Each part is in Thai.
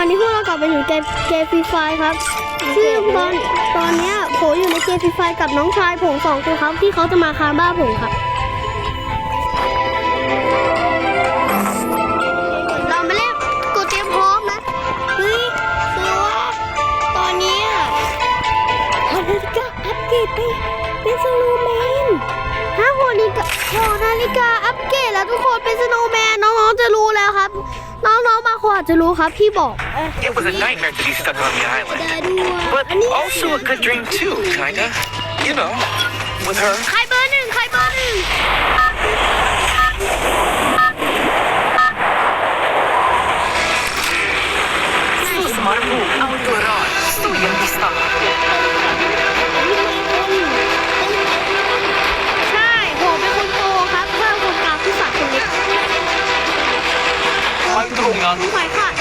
วันนี้พวกเรากลับมาอยู่เกมเกมฟรีไฟครับซึ่งตอนตอนเนี้ยผมอยู่ในเกมฟรีไฟกับน้องชายผมสองคนครับที่เขาจะมาค้างบ้านผมครับเรามาเล่นกดเตรียมพร้อมนะเฮ้ยคือว่าตอนเนี้ยฮอนาฬิกาอัปเกรดไปเป็นสโนว์แมนฮะฮอนาฬิกาฮอนาฬิกาอัปเกรดแล้วทุกคนเป็นสโนว์แมน คนอาจจะรู้ครับพี่บอก It was a nightmare to be stuck on the island. ได้ด้วย But also a good dream too, kinda. You know, with her. ใครเบอร์หนึ่งใครเบอร์หนึ่ง Ay, tulungan. ไม่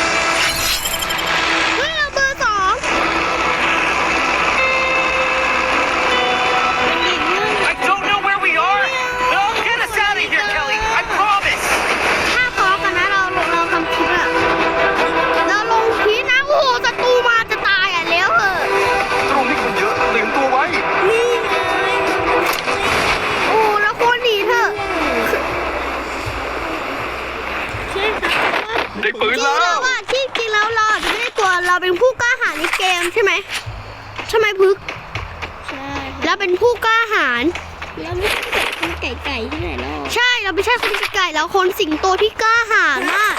ใช่เราไม่ไก่เราคนสิงโตที่กล้าหาญมาก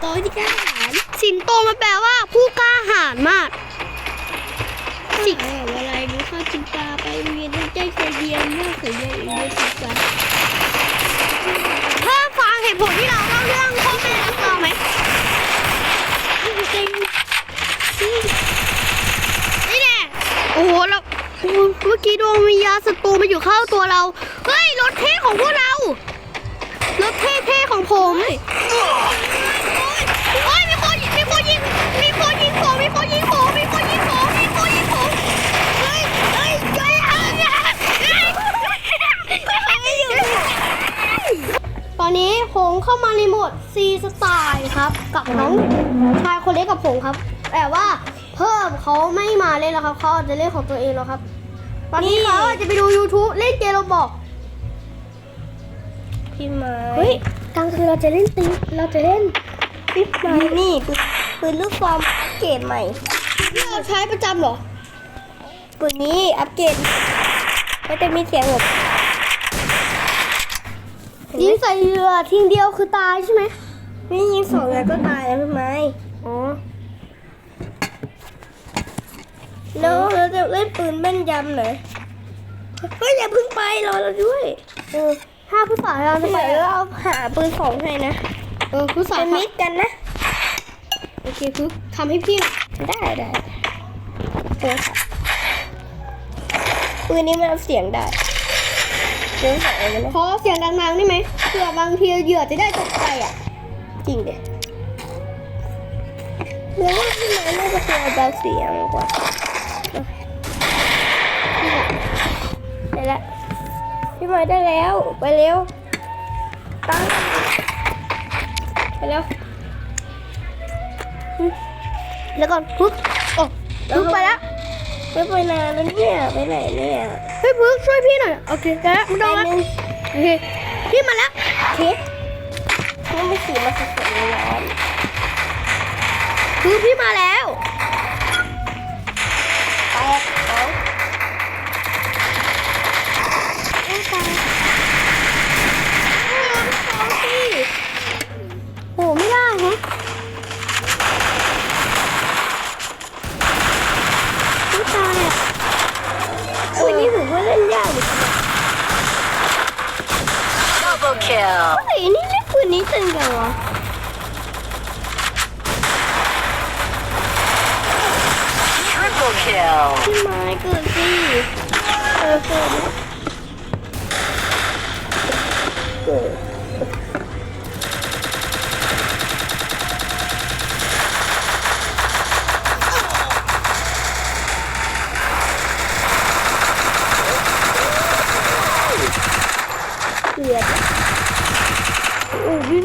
โตที่กล้าหาญสิงโตมันแปลว่า ผู้กล้าหาญมาก สิสิงอะไรมีข้าวกินปลาไปโรงเรียนต้งใจเคยเรียนมากเคยเรียนอีกเรียนศึกษาเพิ่มฟังเหตุผลที่เราเล่าเรื่องพ่อแม่รักเราไหมจริงนี่แน่โอ้โหเราเมื่อกี้ดวงวิญญาณศัตรูมาอยู่เข้าตัวเรา เฮ้ยรถเท่ของพวกเรา รถเท่ๆของผมโอ้ยมีคนมีคนยิงมีคนยิงผมมีคนยิงผมมีคนยิงผมมีคนยิงผมเฮ้ยเฮ้ยเฮ้ยเฮ้ยเฮ้ยเฮ้ยตอนนี้ผมเข้ามาในโหมด C สไตล์ครับ กับน้องชายคนเล็กกับผมครับ แต่ว่าเพิ่มเขาไม่มาเล่นแล้วครับเขาจะเล่นของตัวเองแล้วครับ ตอนนี้เขาจจะไปดู YouTube เล่นเกมเราบอก พี่ไม้เฮ้ยกลางคืนเราจะเล่นตีเราจะเล่นพี่ไม้นี่ปืนปืนลูกซองอัปเกรดใหม่ที่เราใช้ประจำเหรอปืนนี้อัปเกรดมันจะมีเสียงแบบยิงใส่เรือทิ้งเดียวคือตายใช่ไหมไม่ยิงสองนัดก็ตายแล้วพี่ไม้อ๋อแล้วเราจะเล่นปืนแม่นยำหน่อยเฮ้ยอย่าเพึ่งไปรอเราด้วยเออ ห้าผู้สายเราจะเดี๋ไปยวเราหาปืนสองให้นะเออผู้สายเป็นมิดกันนะโอเคปึ๊บทำให้พี่หน่อยได้ได้เจอค่ะปืนนี้มันเอาเสียงได้เสียงสองเลยนะขอเสียงดังๆได้ไหมเผื่อบางทีเหยื่อจะได้ตกใจอะ จริงเด็ดแล้วว่าพี่ไม้น่าจะเป็นเบาเสียงกว่าได้ละ พี่ไม้ได้แล้ว ไปเร็ว ตั้ง ไปเร็วแล้วก่อนปึ๊บโอ้ปึ๊บไปแล้วไม่ไปนานแล้วเนี่ย ไปไหนเนี่ยเฮ้ยปึ๊บช่วยพี่หน่อย โอเคได้แล้วมันโดนไปแล้วนึงโอเค พี่มาแล้วเค้กต้องไปขี่มาสดๆในร้านปึ๊บพี่มาแล้ว Well. Ay, nilipunitan gawa. Triple kill. Oh my goodness. Okay. โอ้พี่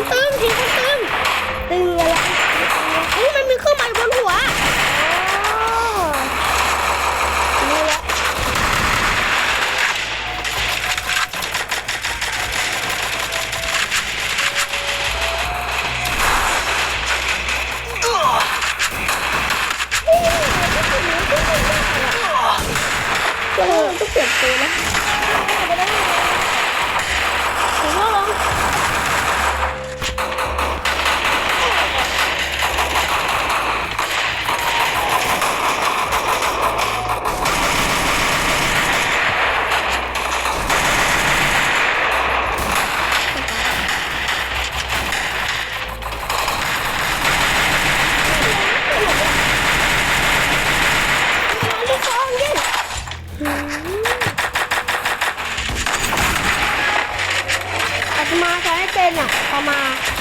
Então, entendi, entendi. เ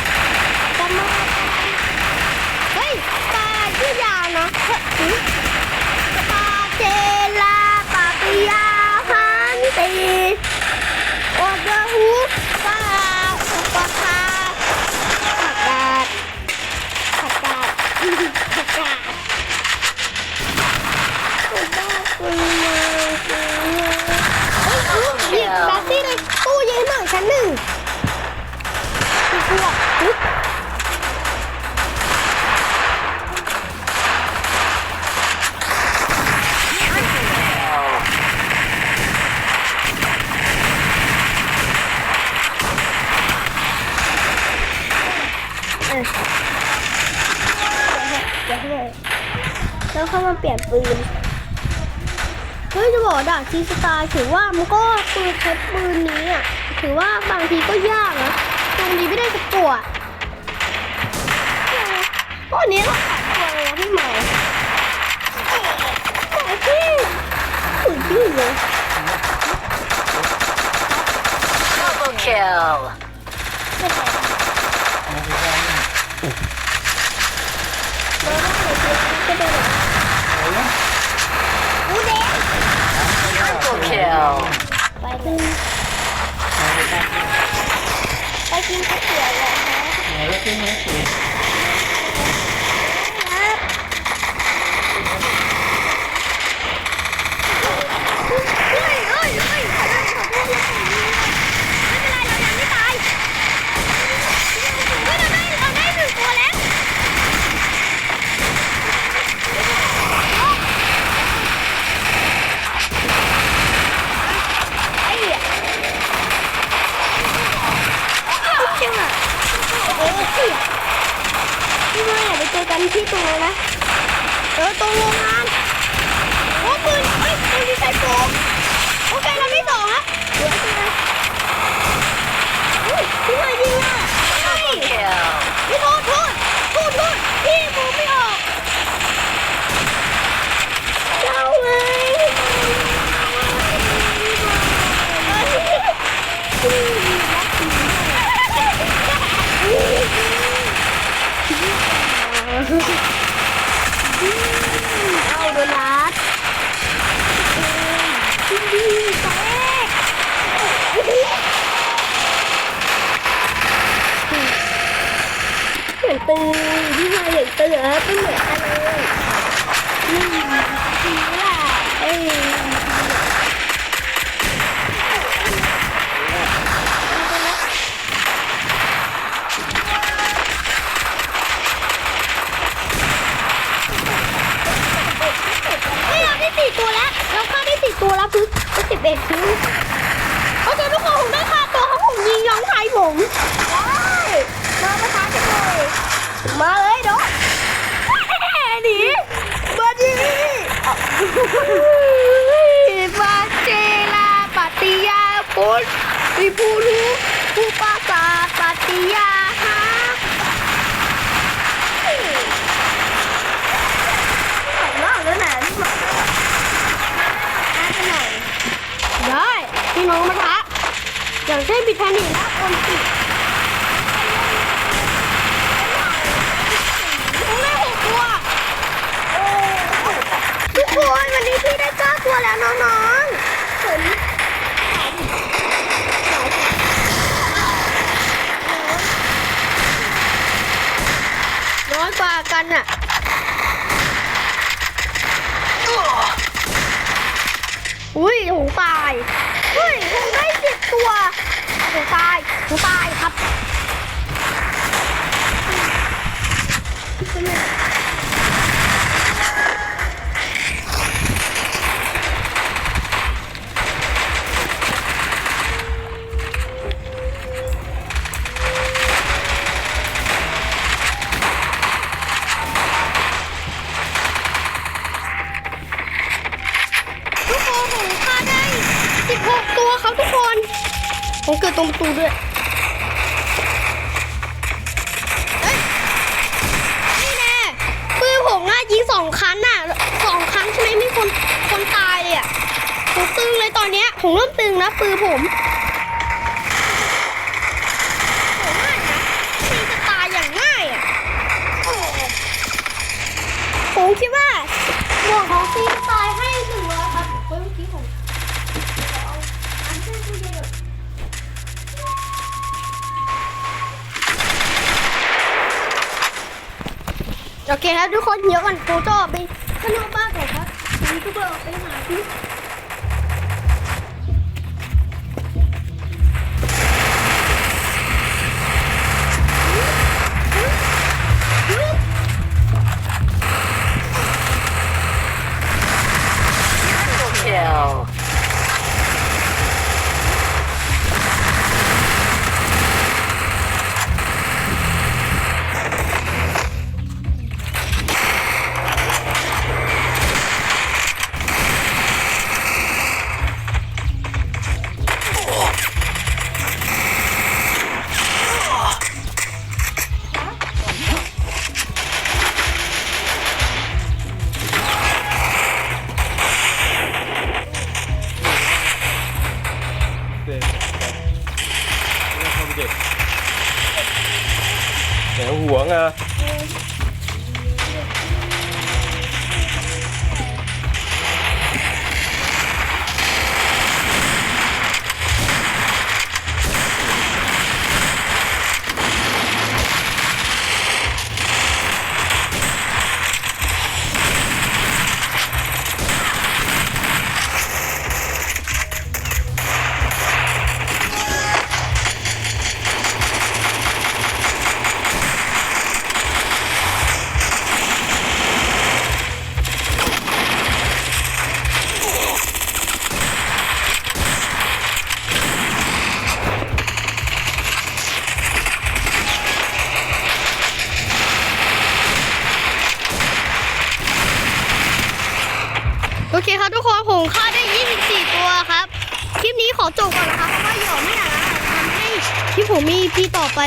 เออเดี๋ยวให้เดี๋ยวให้แล้วเข้ามาเปลี่ยนปืนเฮ้ยจะบอกดาบซีสตาร์ถือว่ามันก็ปืนใช้ปืนนี้อะถือว่าบางทีก็ยากนะตรงนี้ไม่ได้สกกัวตอนนี้เราขาดตัวเลยนะพี่ใหม่แต่ที่สุดที่เลย Double kill. ไม่ใช่เราได้ เลยก็ได้เลยอูเด้ง Triple kill. ไปกินไปกินก๋วยเตี๋ยวเลยนะเฮ้ยเฮ้ยเฮ้ยขอโทษขอโทษขอโทษไม่เป็นไรเรายังไม่ตายเฮ้ยเราได้เราได้หนึ่งตัวแล้วไอ้เหี้ยเชื่อโอ้ยเสียพี่ว่าอย่าไปเจอกั นที่ตรงนั้นะเออตรงโรงงานโอ้ปืนเฮ้ยปืนที่ใช้โฟมโอเคเราไม่ต่อฮะเดี๋ยวสินะเฮ้ยพี่มายิงอะเฮ้ย Kill. พี่โทษโทษโทษโทษพี่มองไม่ออกเจ้าไงเอาโดนัทดีแตกเหมือนตือที่มาอย่างตือแล้วไม่เหมือนกันเลยนี่ดีล่ะ ปาเจลาปาติยาปุนวิปูรูผู้ปาสาปาติยาฮะหน้าแล้วไหนที่มาได้พี่น้องมาทะอย่างเช่นบิทานีและคนติผม แล้วน้องๆผมน้อยกว่ากันอะอุ้ยหูตายเฮ้ยหูได้สิบตัวหูตายหูตายครับ ผมเกิดตรงประตูด้วยนี่แน่ปืนผมน่ะยิงสองครั้งน่ะสองครั้งใช่ไหมมีคนคนตายเลยอะผมตึงเลยตอนเนี้ยผมเริ่มตึงนะปืนผมผมง่ายนะตีจะตายอย่างง่ายอะผมคิดว่าหมวกของซีตายให้หนึ่งร้อยครับเฮ้ยเมื่อกี้ผมเอาอันเส้นตู้เย็นก่อน โอเคครับทุกคนเดี๋ยวก่อนโจโจ้ไปข้างนอกบ้านก่อนครับยูทูบเบอร์ออกไปหาที่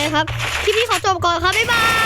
นาทำให้คลิปผมมีพีต่อไปครับคลิปนี้ขอจบก่อนครับบ๊ายบาย